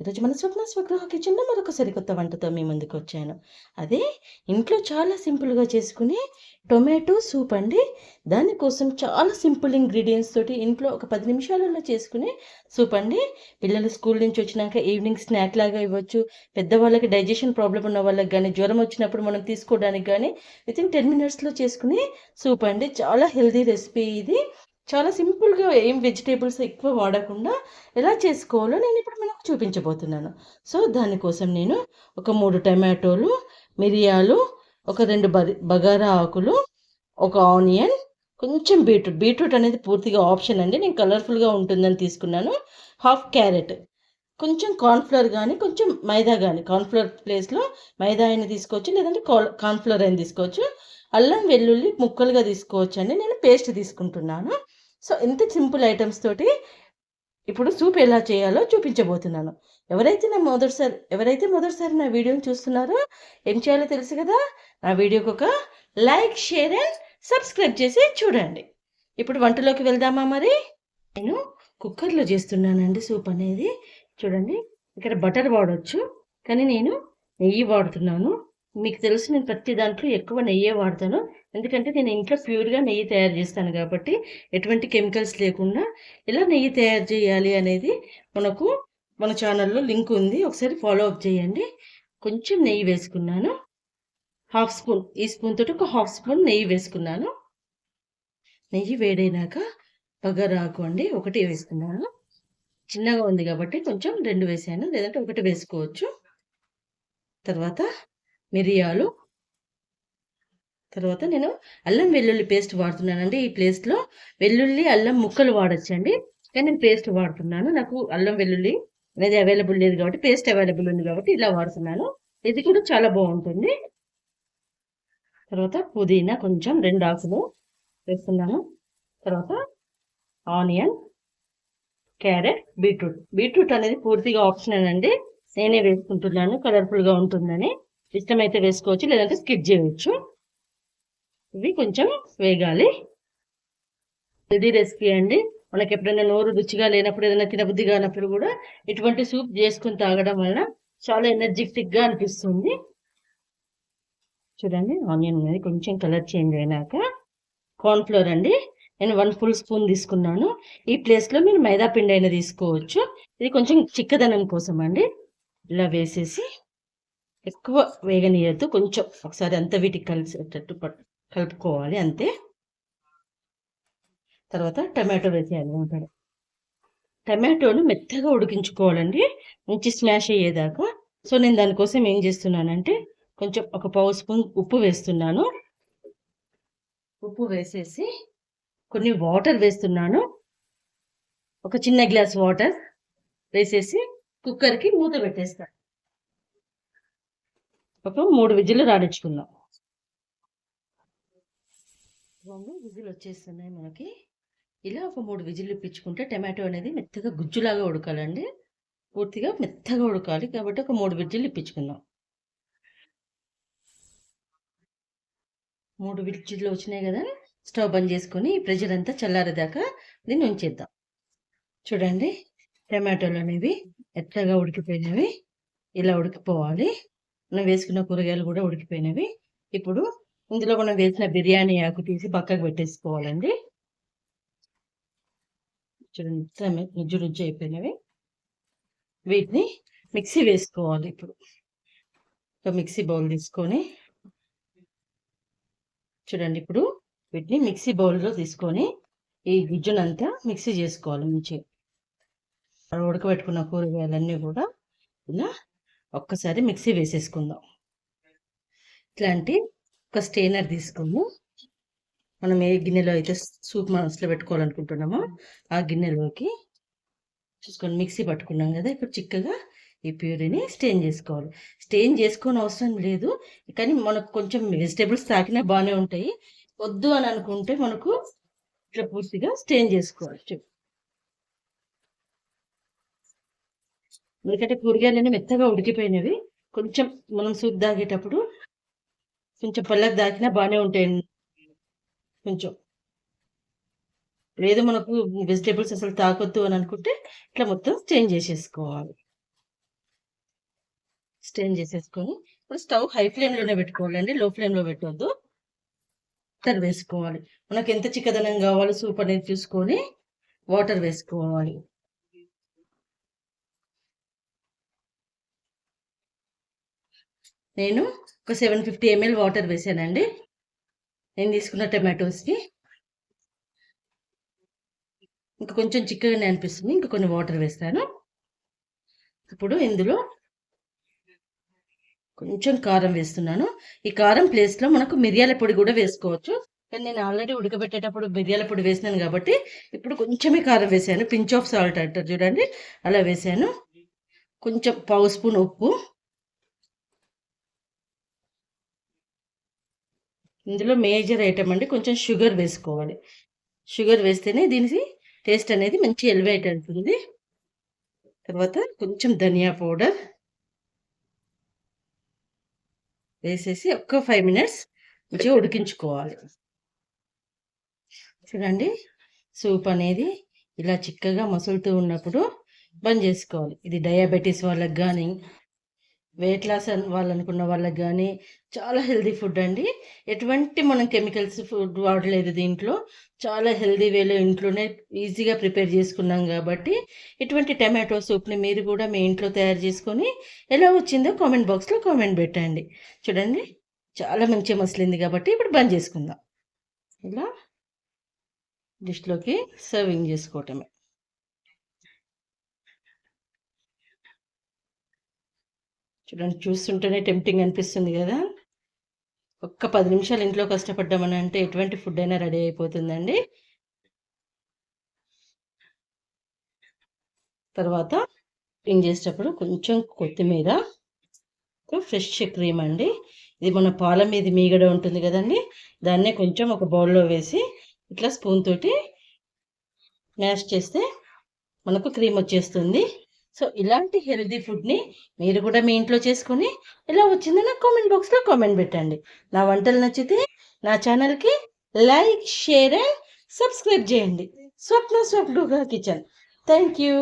ఈరోజు మన స్వప్న స్వగృహ చిన్న మరొక సరికొత్త వంటతో మీ ముందుకు వచ్చాను. అదే ఇంట్లో చాలా సింపుల్గా చేసుకునే టొమాటో సూప్ అండి. దానికోసం చాలా సింపుల్ ఇంగ్రీడియంట్స్ తోటి ఇంట్లో ఒక పది నిమిషాలలో చేసుకునే సూప్ అండి. పిల్లలు స్కూల్ నుంచి వచ్చినాక ఈవినింగ్ స్నాక్ లాగా ఇవ్వచ్చు. పెద్దవాళ్ళకి డైజెషన్ ప్రాబ్లం ఉన్న వాళ్ళకి కానీ జ్వరం వచ్చినప్పుడు మనం తీసుకోవడానికి కానీ విత్ ఇన్ టెన్ మినిట్స్లో చేసుకునే సూప్ అండి. చాలా హెల్దీ రెసిపీ ఇది. చాలా సింపుల్గా ఏం వెజిటేబుల్స్ ఎక్కువ వాడకుండా ఎలా చేసుకోవాలో నేను ఇప్పుడు మనకు చూపించబోతున్నాను. సో దానికోసం నేను ఒక మూడు టమాటోలు మిరియాలు ఒక రెండు బగారా ఆకులు ఒక ఆనియన్ కొంచెం బీట్రూట్. బీట్రూట్ అనేది పూర్తిగా ఆప్షన్ అండి. నేను కలర్ఫుల్గా ఉంటుందని తీసుకున్నాను. Half carrot. కొంచెం కార్న్ఫ్లవర్ కానీ కొంచెం మైదా కానీ కార్న్ఫ్లవర్ ప్లేస్లో మైదా అయినా తీసుకోవచ్చు లేదంటే కార్న్ఫ్లవర్ అయినా తీసుకోవచ్చు. అల్లం వెల్లుల్లి ముక్కలుగా తీసుకోవచ్చు అండి నేను పేస్ట్ తీసుకుంటున్నాను. సో ఎంత సింపుల్ ఐటమ్స్ తోటి ఇప్పుడు సూప్ ఎలా చేయాలో చూపించబోతున్నాను. ఎవరైతే నా మొదటిసారి ఎవరైతే మొదటిసారి నా వీడియోని చూస్తున్నారో ఏం చేయాలో తెలుసు కదా? నా వీడియోకి ఒక లైక్ షేర్ అండ్ సబ్స్క్రైబ్ చేసి చూడండి. ఇప్పుడు వంటలోకి వెళ్దామా మరి? నేను కుక్కర్లో చేస్తున్నానండి సూప్ అనేది. చూడండి ఇక్కడ బటర్ వాడవచ్చు కానీ నేను నెయ్యి వాడుతున్నాను. మీకు తెలుసు నేను ప్రతి దాంట్లో ఎక్కువ నెయ్యే వాడతాను. ఎందుకంటే నేను ఇంట్లో ప్యూర్గా నెయ్యి తయారు చేస్తాను కాబట్టి ఎటువంటి కెమికల్స్ లేకుండా ఎలా నెయ్యి తయారు చేయాలి అనేది మనకు మన ఛానల్లో లింక్ ఉంది. ఒకసారి ఫాలో అప్ చేయండి. కొంచెం నెయ్యి వేసుకున్నాను. హాఫ్ స్పూన్ ఈ స్పూన్ తోటి ఒక హాఫ్ స్పూన్ నెయ్యి వేసుకున్నాను. నెయ్యి వేడైనాక పగరాకు అండి ఒకటి వేసుకున్నాను. చిన్నగా ఉంది కాబట్టి కొంచెం రెండు వేసాను. లేదంటే ఒకటి వేసుకోవచ్చు. తర్వాత మిరియాలు. తర్వాత నేను అల్లం వెల్లుల్లి పేస్ట్ వాడుతున్నానండి ఈ ప్లేస్లో వెల్లుల్లి అల్లం ముక్కలు వాడచ్చండి. కానీ నేను పేస్ట్ వాడుతున్నాను. నాకు అల్లం వెల్లుల్లి అనేది అవైలబుల్ లేదు కాబట్టి పేస్ట్ అవైలబుల్ ఉంది కాబట్టి ఇలా వాడుతున్నాను. ఇది కూడా చాలా బాగుంటుంది. తర్వాత పుదీనా కొంచెం రెండు ఆకులు వేస్తున్నాను. తర్వాత ఆనియన్ క్యారెట్ బీట్రూట్. బీట్రూట్ అనేది పూర్తిగా ఆప్షనల్ అండి. నేనే వేసుకుంటున్నాను. కలర్ఫుల్గా ఉంటుందని. ఇష్టమైతే వేసుకోవచ్చు లేదంటే స్కిప్ చేయవచ్చు ఇవి కొంచెం వేగాలి. ఇది రెసిపీ అండి. మనకి ఎప్పుడైనా నోరు రుచిగా లేనప్పుడు ఏదైనా తినబుద్ధి కానప్పుడు కూడా ఇటువంటి సూప్ చేసుకుని తాగడం వలన చాలా ఎనర్జెటిక్గా అనిపిస్తుంది. చూడండి ఆనియన్ అనేది కొంచెం కలర్ చేంజ్ అయినాక కార్న్ఫ్లోర్ అండి. నేను వన్ ఫుల్ స్పూన్ తీసుకున్నాను. ఈ ప్లేస్లో మీరు మైదా పిండి అయినా తీసుకోవచ్చు. ఇది కొంచెం చిక్కదనం కోసం అండి ఇలా వేసేసి ఎక్కువ వేగనీయద్దు కొంచెం ఒకసారి అంత వీటికి కలిసేటట్టు కలుపుకోవాలి. అంతే. తర్వాత టమాటో వేసేయాలి. ఉంటాడు టమాటోను మెత్తగా ఉడికించుకోవాలండి. మంచి స్మాష్ అయ్యేదాకా. సో నేను దానికోసం ఏం చేస్తున్నానంటే కొంచెం ఒక పావు స్పూన్ ఉప్పు వేస్తున్నాను. ఉప్పు వేసేసి కొన్ని వాటర్ వేస్తున్నాను. ఒక చిన్న గ్లాస్ వాటర్ వేసేసి కుక్కర్కి మూత పెట్టేస్తాను. ఒక మూడు విజిల్లు రాడించుకుందాం విజిల్ వచ్చేస్తున్నాయి మనకి. ఇలా ఒక మూడు విజిల్లు ఇప్పించుకుంటే టమాటో అనేది మెత్తగా గుజ్జులాగా ఉడకాలండి. పూర్తిగా మెత్తగా ఉడకాలి కాబట్టి ఒక మూడు విజిల్లు ఇప్పించుకుందాం. మూడు విజిల్లు వచ్చినాయి కదా. స్టవ్ బంద్ చేసుకొని ప్రెషర్ అంతా చల్లారేదాకా దీన్ని ఉంచేద్దాం. చూడండి టమాటోలు అనేవి మెత్తగా ఉడికిపోయినవి. ఇలా ఉడికిపోవాలి. మనం వేసుకున్న కూరగాయలు కూడా ఉడికిపోయినవి. ఇప్పుడు ఇందులో మనం వేసిన బిర్యానీ ఆకు తీసి పక్కకు పెట్టేసుకోవాలండి. చూడండి రుజ్జు రుజ్జు అయిపోయినవి. వీటిని మిక్సీ వేసుకోవాలి ఇప్పుడు. ఒక మిక్సీ బౌల్ తీసుకొని. చూడండి ఇప్పుడు వీటిని మిక్సీ బౌల్లో తీసుకొని ఈ గుజ్జునంతా మిక్సీ చేసుకోవాలి మంచిగా. ఉడకబెట్టుకున్న కూరగాయలన్నీ కూడా ఇలా ఒక్కసారి మిక్సీ వేసేసుకుందాం. ఇట్లాంటి ఒక స్టెయినర్ తీసుకుని మనం ఏ గిన్నెలో అయితే సూప్ మనసులో పెట్టుకోవాలనుకుంటున్నామో ఆ గిన్నెలోకి చూసుకొని మిక్సీ పట్టుకున్నాం కదా ఇప్పుడు చిక్కగా ఈ ప్యూరీని స్టెయిన్ చేసుకోవాలి. స్టెయిన్ చేసుకోని అవసరం లేదు కానీ మనకు కొంచెం వెజిటేబుల్స్ తాకినా బాగానే ఉంటాయి. వద్దు అని అనుకుంటే మనకు ఇట్లా పూర్తిగా స్టెయిన్ చేసుకోవాలి. ఎందుకంటే కూరగాయలన్నీ మెత్తగా ఉడికిపోయినవి. కొంచెం మనం సూప్ దాగేటప్పుడు కొంచెం పళ్ళకు దాకినా బాగానే ఉంటాయి. కొంచెం. లేదు మనకు వెజిటేబుల్స్ అసలు తాకొద్దు అని అనుకుంటే ఇట్లా మొత్తం స్టెయిన్ చేసేసుకోవాలి. స్టెయిన్ చేసేసుకొని ఇప్పుడు స్టవ్ హై ఫ్లేమ్లోనే పెట్టుకోవాలండి. లో ఫ్లేమ్లో పెట్టొద్దు. వాటర్ వేసుకోవాలి. మనకు ఎంత చిక్కదనం కావాలో సూప్ అనేది చూసుకొని వాటర్ వేసుకోవాలి. నేను ఒక సెవెన్ ఫిఫ్టీ ఎంఎల్ వాటర్ వేసానండి. నేను తీసుకున్న టమాటోస్కి. ఇంకా కొంచెం చిక్కగానే అనిపిస్తుంది. ఇంకా కొన్ని వాటర్ వేస్తాను. ఇప్పుడు ఇందులో కొంచెం కారం వేస్తున్నాను. ఈ కారం ప్లేస్లో మనకు మిరియాల పొడి కూడా వేసుకోవచ్చు. కానీ నేను ఆల్రెడీ ఉడకబెట్టేటప్పుడు మిరియాల పొడి వేసినాను కాబట్టి ఇప్పుడు కొంచెమే కారం వేసాను. పించ్ ఆఫ్ సాల్ట్ అంటారు చూడండి. అలా వేసాను. కొంచెం పావు స్పూన్ ఉప్పు. ఇందులో మేజర్ ఐటమ్ అండి కొంచెం షుగర్ వేసుకోవాలి. షుగర్ వేస్తేనే దీనికి టేస్ట్ అనేది మంచి ఎలివేట్ అవుతుంది. తర్వాత కొంచెం ధనియా పౌడర్ వేసేసి ఒక్క ఫైవ్ మినిట్స్ మంచిగా ఉడికించుకోవాలి. చూడండి సూప్ అనేది ఇలా చిక్కగా మసులుతూ ఉన్నప్పుడు బంద్ చేసుకోవాలి. ఇది డయాబెటీస్ వాళ్ళకి కానీ వెయిట్ లాస్ వాళ్ళు అనుకున్న వాళ్ళకి కానీ చాలా హెల్దీ ఫుడ్ అండి. ఎటువంటి మనం కెమికల్స్ ఫుడ్ వాడలేదు దీంట్లో. చాలా హెల్దీ వేలో ఇంట్లోనే ఈజీగా ప్రిపేర్ చేసుకున్నాం కాబట్టి ఇటువంటి టమాటో సూప్ని మీరు కూడా మీ ఇంట్లో తయారు చేసుకొని ఎలా వచ్చిందో కామెంట్ బాక్స్లో కామెంట్ పెట్టండి. చూడండి చాలా మంచిగా మసిలింది కాబట్టి ఇప్పుడు బంద్ చేసుకుందాం. ఇలా డిష్లోకి సర్వింగ్ చేసుకోవటమే. చూడండి చూస్తుంటేనే టెంప్టింగ్ అనిపిస్తుంది కదా. ఒక్క పది నిమిషాలు ఇంట్లో కష్టపడ్డామని అంటే ఎటువంటి ఫుడ్ అయినా రెడీ అయిపోతుందండి. తర్వాత కుకింగ్ చేసేటప్పుడు కొంచెం కొత్తిమీర ఫ్రెష్ క్రీమ్ అండి. ఇది మన పాల మీద మీగడ ఉంటుంది కదండి. దాన్నే కొంచెం ఒక బౌల్లో వేసి ఇట్లా స్పూన్ తోటి మ్యాష్ చేస్తే మనకు క్రీమ్ వచ్చేస్తుంది. సో ఇలాంటి హెల్దీ ఫుడ్ని మీరు కూడా మీ ఇంట్లో చేసుకుని ఎలా వచ్చిందో నాకు కామెంట్ బాక్స్లో కామెంట్ పెట్టండి. నా వంటలు నచ్చితే నా ఛానల్కి లైక్ షేర్ అండ్ సబ్స్క్రైబ్ చేయండి. స్వప్న స్వప్లుగా కిచెన్. Thank you.